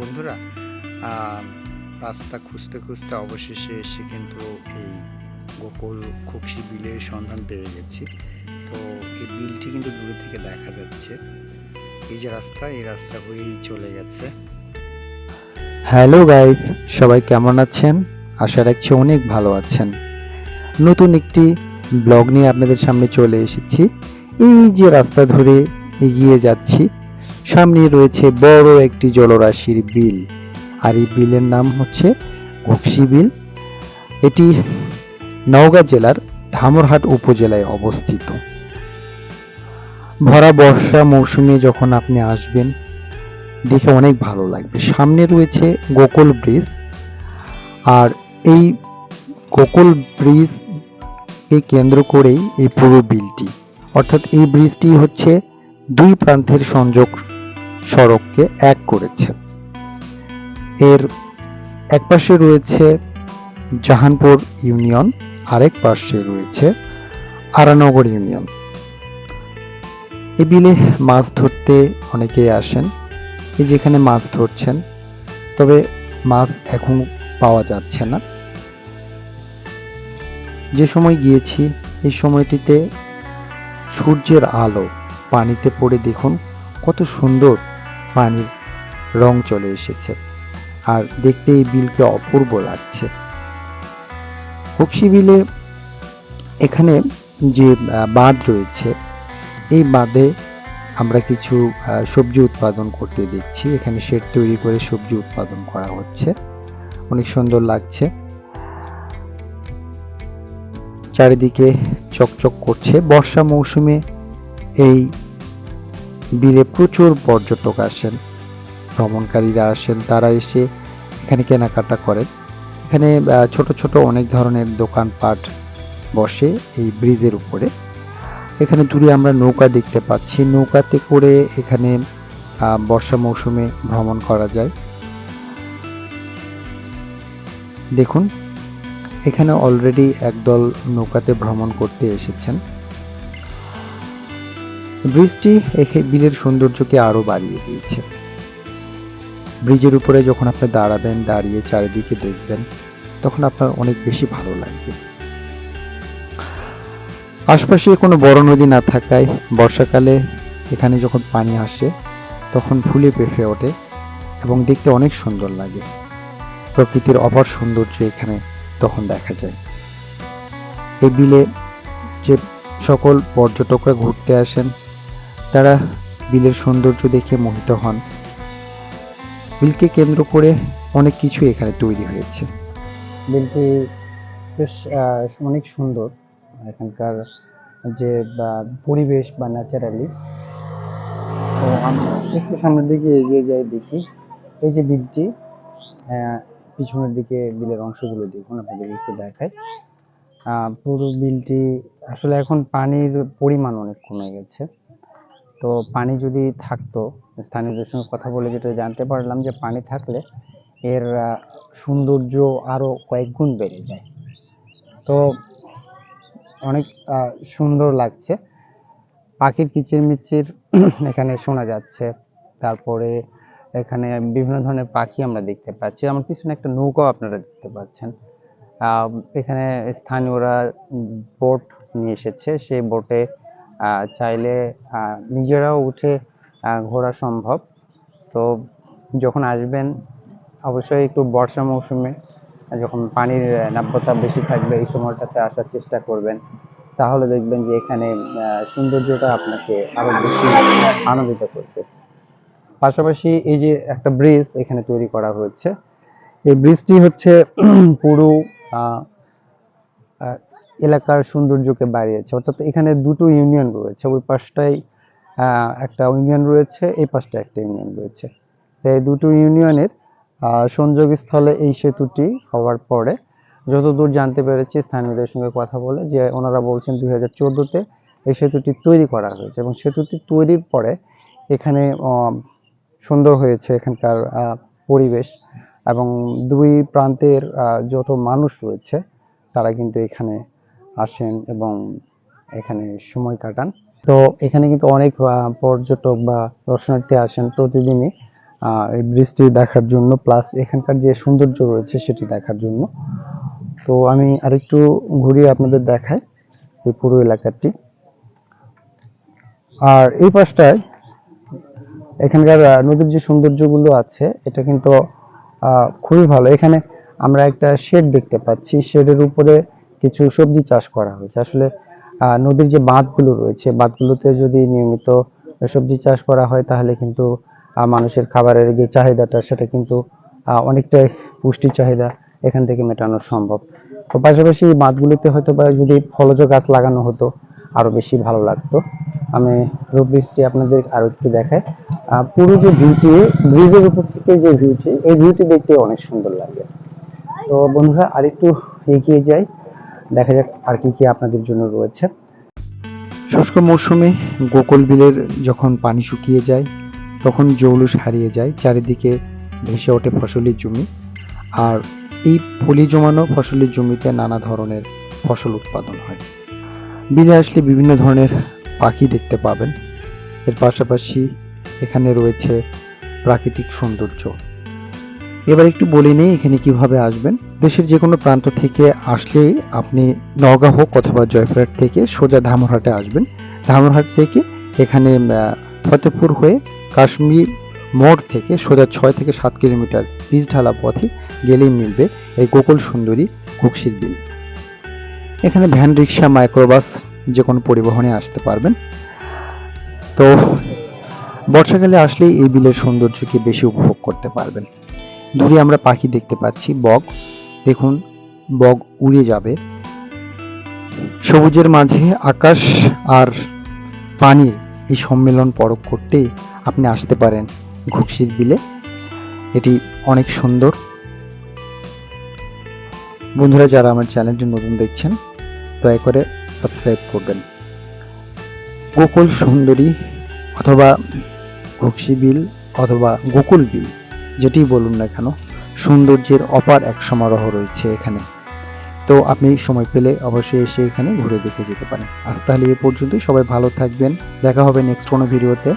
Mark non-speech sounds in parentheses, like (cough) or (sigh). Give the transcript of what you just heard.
বন্ধুরা রাস্তা খুঁজতে খুঁজতে অবশেষে এসে কিন্তু এই গোকুল খুকসি বিলের সন্ধান পেয়ে গেছি। তো এই বিলটি কিন্তু দূরে থেকে দেখা যাচ্ছে। এই যে রাস্তা, এই রাস্তা হয়েই চলে গেছে। হ্যালো গাইস, সবাই কেমন আছেন? আশা রাখছি অনেক ভালো আছেন। নতুন একটি ব্লগ নিয়ে আপনাদের সামনে চলে এসেছি। এই যে রাস্তা ধরে এগিয়ে যাচ্ছি সামনে রয়েছে বড় একটি জলরাশির বিল। আর এই বিলের নাম হচ্ছে ঘুকসি বিল। এটি নওগাঁ জেলার ধামরহাট উপজেলায় অবস্থিত। ভরা বর্ষা মৌসুমে যখন আপনি আসবেন, দেখে অনেক ভালো লাগবে। সামনে রয়েছে গোকুল ব্রিজ। আর এই গোকুল ব্রিজকে কেন্দ্র করেই এই পুরো বিলটি। অর্থাৎ এই ব্রিজটি হচ্ছে দুই প্রান্তের সংযোগ সড়ককে এক করেছে। এর এক পাশে রয়েছে জাহানপুর ইউনিয়ন, আরেক পাশে রয়েছে আরানগর ইউনিয়ন। এই বিলে মাছ ধরতে অনেকেই আসেন, এই যেখানে মাছ ধরছেন, তবে মাছ এখন পাওয়া যাচ্ছে না। যে সময় গিয়েছি, এই সময়টিতে সূর্যের আলো পানিতে পড়ে দেখুন কত সুন্দর পানির রং চলে এসেছে। আর দেখতে এই বিলকে অপূর্ব লাগছে। হুকসি বিলে এখানে যে বাঁধ রয়েছে, এই বাঁধে আমরা কিছু সবজি উৎপাদন করতে দেখছি। এখানে শেড তৈরি করে সবজি উৎপাদন করা হচ্ছে। অনেক সুন্দর লাগছে। চারিদিকে চকচক করছে। বর্ষা মৌসুমে এই বিলে প্রচুর পর্যটক আসেন। ভ্রমণকারীরা আসেন, তারা এসে এখানে কেনাকাটা করেন। এখানে ছোট ছোট অনেক ধরনের দোকানপাট বসে এই ব্রিজের উপরে। এখানে দূরে আমরা নৌকা দেখতে পাচ্ছি। নৌকাতে করে এখানে বর্ষা মৌসুমে ভ্রমণ করা যায়। দেখুন, এখানে অলরেডি একদল নৌকাতে ভ্রমণ করতে এসেছেন। ব্রিজটি এখে বিলের সৌন্দর্যকে আরও বাড়িয়ে দিয়েছে। ব্রিজের উপরে যখন আপনি দাঁড়াবেন, দাঁড়িয়ে চারিদিকে দেখবেন, তখন আপনার অনেক বেশি ভালো লাগবে। আশপাশে কোনো বড় নদী না থাকায় বর্ষাকালে এখানে যখন পানি আসে, তখন ফুলে পেঁপে ওঠে এবং দেখতে অনেক সুন্দর লাগে। প্রকৃতির অপার সৌন্দর্য এখানে তখন দেখা যায়। এই বিলে যে সকল পর্যটকরা ঘুরতে আসেন তারা বিলের সৌন্দর্য দেখে মোহিত হন। বিলকে কেন্দ্র করে অনেক কিছু এখানে তৈরি হয়েছে। বিলটি বেশ অনেক সুন্দর। এখানকার যে পরিবেশ বা ন্যাচারালি। তো একটু সামনের দিকে এগিয়ে যাই দেখি। এই যে বিলটি পিছনের দিকে বিলের অংশগুলো দেখুন আপনাদের একটু দেখায় পুরো বিলটি আসলে এখন পানির পরিমাণ অনেক কমে গেছে। তো পানি যদি থাকতো স্থানীয়দের সঙ্গে কথা বলে যেটা জানতে পারলাম যে পানি থাকলে এর সৌন্দর্য আরও কয়েক গুণ বেড়ে যায়। তো অনেক সুন্দর লাগছে। পাখির কিচিরমিচির (clears throat) এখানে শোনা যাচ্ছে। তারপরে এখানে বিভিন্ন ধরনের পাখি আমরা দেখতে পাচ্ছি। আমার পিছনে একটা নৌকাও আপনারা দেখতে পাচ্ছেন। এখানে স্থানীয়রা বোট নিয়ে এসেছে। সেই বোটে চাইলে নিজেরাও উঠে ঘোরা সম্ভব। তো যখন আসবেন, অবশ্যই একটু বর্ষা মৌসুমে, যখন পানির নাব্যতা বেশি থাকবে, এই সময়টাতে আসার চেষ্টা করবেন। তাহলে দেখবেন যে এখানে সৌন্দর্যটা আপনাকে আরও বেশি আনন্দিত করবে। পাশাপাশি এই যে একটা ব্রিজ এখানে তৈরি করা হয়েছে, এই ব্রিজটি হচ্ছে (clears throat) পুরো এলাকার সৌন্দর্যকে বাড়িয়েছে। অর্থাৎ এখানে দুটো ইউনিয়ন রয়েছে। ওই পাশটাই একটা ইউনিয়ন রয়েছে, এই পাশটা একটা ইউনিয়ন রয়েছে। এই দুটো ইউনিয়নের সংযোগস্থলে এই সেতুটি হওয়ার পরে যতদূর জানতে পেরেছি, স্থানীয়দের সঙ্গে কথা বলে যে ওনারা বলছেন দুই হাজার চোদ্দোতে এই সেতুটি তৈরি করা হয়েছে এবং সেতুটি তৈরির পরে এখানে সুন্দর হয়েছে এখানকার পরিবেশ এবং দুই প্রান্তের যত মানুষ রয়েছে তারা কিন্তু এখানে আসেন এবং এখানে সময় কাটান। তো এখানে কিন্তু অনেক পর্যটক বা দর্শনার্থী আসেন প্রতিদিনই। এই বৃষ্টি দেখার জন্য প্লাস এখানকার যে সৌন্দর্য রয়েছে সেটি দেখার জন্য। তো আমি আরেকটু ঘুরিয়ে আপনাদের দেখাই এই পুরো এলাকাটি। আর এই পাশটায় এখানকার নদীর যে সৌন্দর্যগুলো আছে, এটা কিন্তু খুবই ভালো। এখানে আমরা একটা শেড দেখতে পাচ্ছি। শেডের উপরে কিছু সবজি চাষ করা হয়েছে। আসলে নদীর যে বাঁধগুলো রয়েছে, বাঁধগুলোতে যদি নিয়মিত সবজি চাষ করা হয়, তাহলে কিন্তু মানুষের খাবারের যে চাহিদাটা, সেটা কিন্তু অনেকটাই পুষ্টি চাহিদা এখান থেকে মেটানো সম্ভব। তো পাশাপাশি এই বাঁধগুলোতে হয়তো বা যদি ফলজ গাছ লাগানো হতো, আরও বেশি ভালো লাগতো। আমি রোড ব্রিজটি আপনাদের আরও একটু দেখাই। পুরো যে ভিউটি, ব্রিজের উপর থেকে যে ভিউটি, এই ভিউটি দেখতে অনেক সুন্দর লাগে। তো বন্ধুরা, আরেকটু এগিয়ে যাই। দেখা যাক আর কি কি আপনাদের জন্য রয়েছে। শুষ্ক মৌসুমে গোকুল বিলের যখন পানি শুকিয়ে যায়, তখন জৌলুস হারিয়ে যায়, চারিদিকে ভেসে ওঠে ফসলের জমি। আর এই পলি জমানো ফসলের জমিতে নানা ধরনের ফসল উৎপাদন হয়। বিলে আসলে বিভিন্ন ধরনের পাখি দেখতে পাবেন। এর পাশাপাশি এখানে রয়েছে প্রাকৃতিক সৌন্দর্য। এবার একটু বলে নেই এখানে কীভাবে আসবেন। দেশের যে কোনো প্রান্ত থেকে আসলেই আপনি নওগাঁ হোক অথবা জয়পুরহাট থেকে সোজা ধামরহাটে আসবেন। ধামরহাট থেকে এখানে ফতেপুর হয়ে কাশ্মীর মোড় থেকে সোজা ছয় থেকে সাত কিলোমিটার পিচ ঢালা পথে গেলেই মিলবে এই গোকুল সুন্দরী কুকশির বিল। এখানে ভ্যান, রিক্সা, মাইক্রোবাস যে কোনো পরিবহনে আসতে পারবেন। তো, বর্ষাকালে আসলেই এই বিলের সৌন্দর্যকে বেশি উপভোগ করতে পারবেন। দূরে আমরা পাখি দেখতে পাচ্ছি, বক। দেখুন, বক উড়ে যাবে। সবুজের মাঝে আকাশ আর পানির এই সম্মেলন পরখ করতে আপনি আসতে পারেন ঘুকশির বিলে। এটি অনেক সুন্দর। বন্ধুরা, যারা আমার চ্যানেলটি নতুন দেখছেন, দয়া করে সাবস্ক্রাইব করবেন। গোকুল সুন্দরী অথবা ঘুকশি বিল অথবা গোকুল বিল। যেটি বলুন না কেন, সৌন্দর্যের অপার এক সমারোহ রয়েছে এখানে। তো আপনি সময় পেলে অবশ্যই এসে এখানে ঘুরে দেখে যেতে পারেন। আজ তাহলে এ পর্যন্তই, সবাই ভালো থাকবেন। দেখা হবে নেক্সট কোনো ভিডিওতে